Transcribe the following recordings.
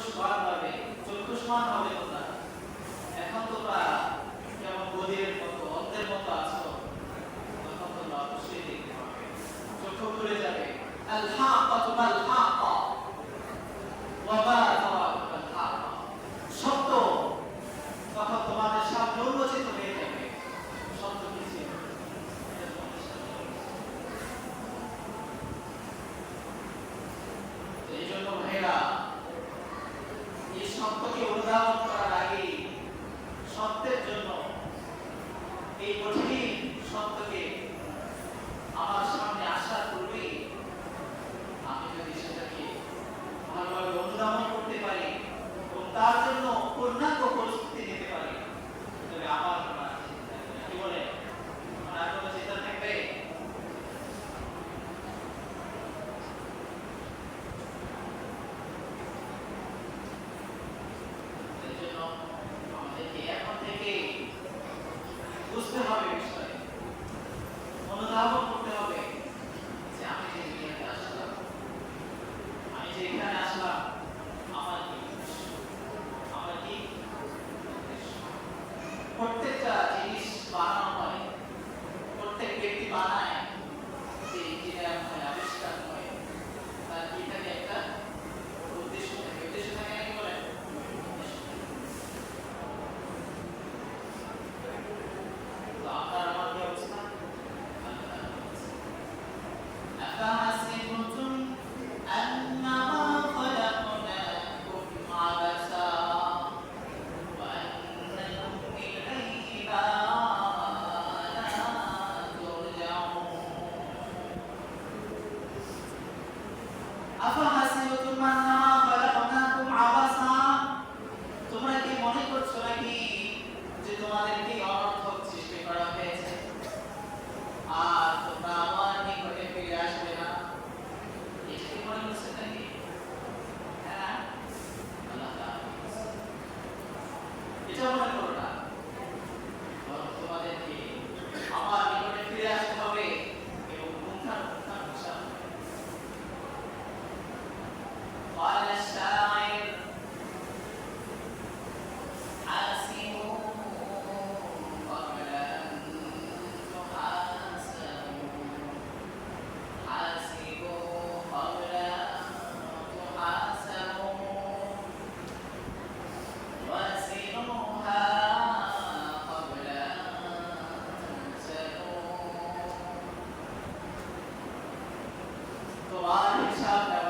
চক্ষুষ বড় হবে চক্ষুষ্মান হবে তোমরা এখন তোমরা যেমন গদিরের মতো, অন্ধের মতো আছো তখন তোমরা অবশ্যই দেখতে পাবে। চক্ষু খুলে যাবে। আল্লাহ অথবা হাকা সত্যকে অনুধাবন করার আগে সত্যের জন্য এই কঠিন వారి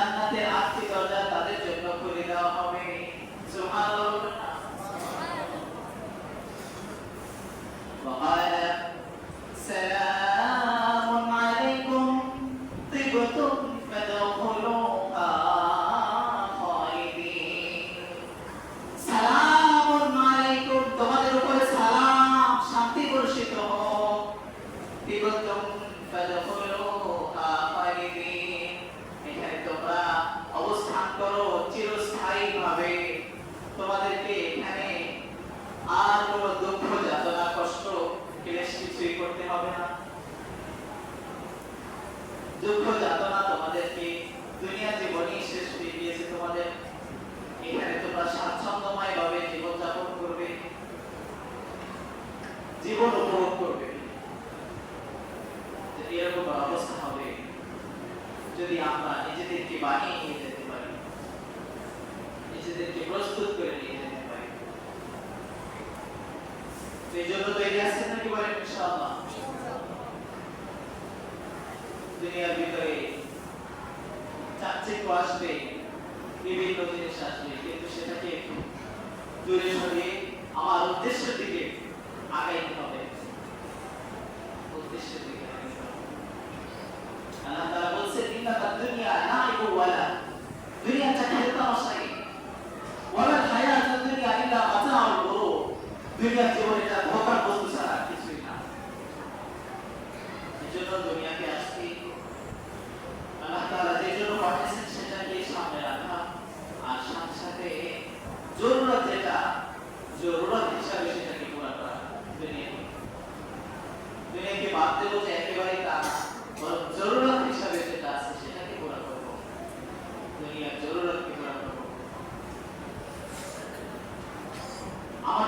জান্নাতের আটটি দরজা আর কোনো দুঃখ, যাতনা, কষ্ট ক্লেশ কিছুই করতে হবে না। দুঃখ, যাতনা তোমাদেরকে দুনিয়া জীবনই শেষ হয়ে গিয়েছে তোমাদের। এখানে তোমরা স্বাচ্ছন্দ্যময় ভাবে জীবন যাপন করবে। জীবন উপভোগ করবে। যদি এরকম অবস্থা হবে, যদি আমরা নিজেদেরকে বানিয়ে নিয়ে যেতে পারি, নিজেদেরকে প্রস্তুত করে নিয়ে এই জন্য তৈরি আছেন নাকি বলেন ইনশাআল্লাহ? দুনিয়ার ভিতরে চাকচিক্য আসবে, বিভিন্ন জিনিস আসবে, কিন্তু সেটাকে দূরে সরিয়ে আমার উদ্দেশ্যের দিকে আগাইতে হবে। উদ্দেশ্যের দিকে আল্লাহ তাআলা বলছেন ইন্নাকা দুনিয়া লাইবু ওয়ালা। দুনিয়াটা খেলতে তামাশাই ওয়ালা হায়াতুদ দুনিয়া ইল্লা মাতাউল গুরুর দুনিয়ার জীবন এটা ধোকার বস্তু ছাড়া আর কিছুই না এজন্য দুনিয়াতে আসছি আল্লাহ তাআলা যে জন্য পাঠিয়েছেন সেটাকে সামনে রাখা আর সাথে সাথে জরুরত যেটা জরুরত হিসাবে সেটাকে পুরা করা দুনিয়াকে দুনিয়াকে বাদ দেবো যে একেবারে তা না। বরং জরুরত হিসাবে যেটা আছে সেটাকে পুরা করব দুনিয়ার জরুরতকে পুরা করব আমার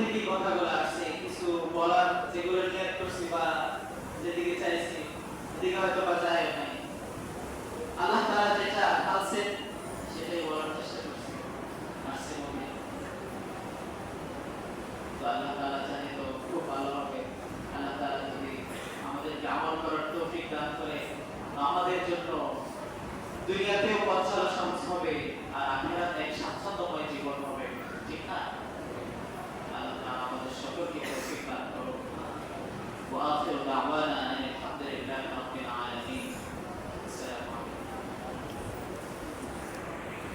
থেকে কথাগুলো আসছে কিছু বলার যেগুলো নিয়ে করছি বা যেদিকে চাইছি সেদিকে হয়তো বা যায় নাই। আল্লাহ তাআলা